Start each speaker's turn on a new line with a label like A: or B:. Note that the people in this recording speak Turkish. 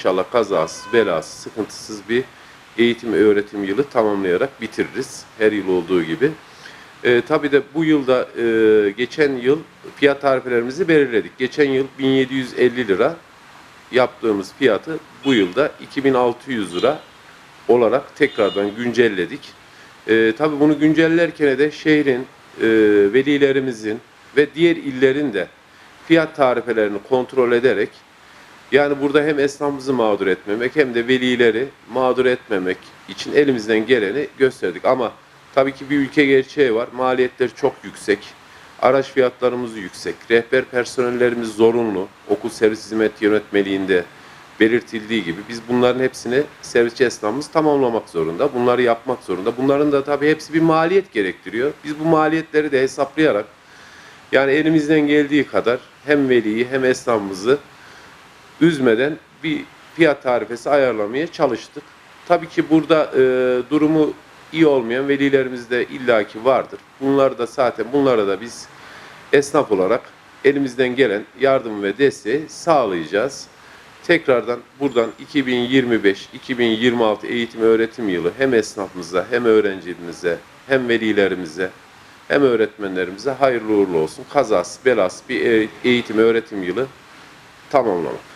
A: inşallah kazasız, belasız, sıkıntısız bir eğitim öğretim yılı tamamlayarak bitiririz. Her yıl olduğu gibi. E, tabii de bu yılda e, geçen yıl fiyat tarifelerimizi belirledik. Geçen yıl 1750 lira yaptığımız fiyatı bu yılda 2600 lira olarak tekrardan güncelledik. E, tabii bunu güncellerken de şehrin, e, velilerimizin ve diğer illerin de fiyat tarifelerini kontrol ederek yani burada hem esnafımızı mağdur etmemek hem de velileri mağdur etmemek için elimizden geleni gösterdik. Ama tabii ki bir ülke gerçeği var. Maliyetler çok yüksek. Araç fiyatlarımız yüksek. Rehber personellerimiz zorunlu. Okul servis hizmet yönetmeliğinde belirtildiği gibi biz bunların hepsini servisçi esnafımız tamamlamak zorunda. Bunları yapmak zorunda. Bunların da tabii hepsi bir maliyet gerektiriyor. Biz bu maliyetleri de hesaplayarak yani elimizden geldiği kadar hem veliyi hem esnafımızı üzmeden bir fiyat tarifesi ayarlamaya çalıştık. Tabii ki burada e, durumu iyi olmayan velilerimiz de illaki vardır. Bunları da zaten bunlara da biz esnaf olarak elimizden gelen yardım ve desteği sağlayacağız. Tekrardan buradan 2025-2026 eğitim öğretim yılı hem esnafımıza hem öğrencilerimize hem velilerimize hem öğretmenlerimize hayırlı uğurlu olsun. Kazası belası bir e- eğitim öğretim yılı tamamlamak.